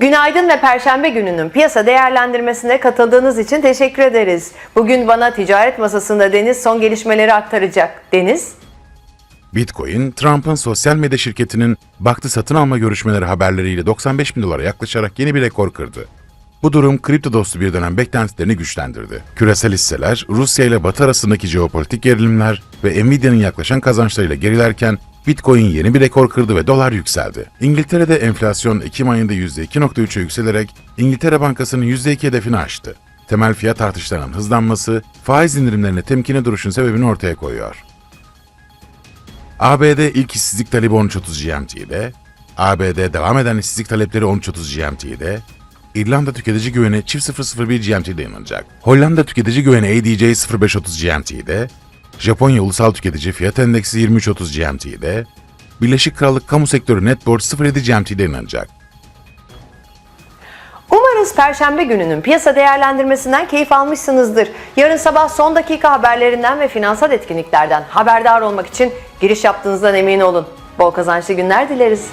Günaydın ve Perşembe gününün piyasa değerlendirmesine katıldığınız için teşekkür ederiz. Bugün bana ticaret masasında Deniz son gelişmeleri aktaracak. Deniz? Bitcoin, Trump'ın sosyal medya şirketinin baktı satın alma görüşmeleri haberleriyle 95 bin dolara yaklaşarak yeni bir rekor kırdı. Bu durum kripto dostu bir dönem beklentilerini güçlendirdi. Küresel hisseler, Rusya ile Batı arasındaki jeopolitik gerilimler ve Nvidia'nın yaklaşan kazançlarıyla gerilerken Bitcoin yeni bir rekor kırdı ve dolar yükseldi. İngiltere'de enflasyon Ekim ayında %2.3'e yükselerek İngiltere Bankası'nın %2 hedefini aştı. Temel fiyat artışlarının hızlanması, faiz indirimlerine temkine duruşun sebebini ortaya koyuyor. ABD ilk işsizlik talebi 13.30 GMT'de, ABD devam eden işsizlik talepleri 13.30 GMT'de, İrlanda tüketici güveni çift 001 GMT'de yayınlanacak. Hollanda tüketici güveni ADJ 0530 GMT'de, Japonya ulusal tüketici fiyat endeksi 23.30 GMT'de, Birleşik Krallık kamu sektörü net borç 07 GMT'de yayınlanacak. Umarız Perşembe gününün piyasa değerlendirmesinden keyif almışsınızdır. Yarın sabah son dakika haberlerinden ve finansal etkinliklerden haberdar olmak için giriş yaptığınızdan emin olun. Bol kazançlı günler dileriz.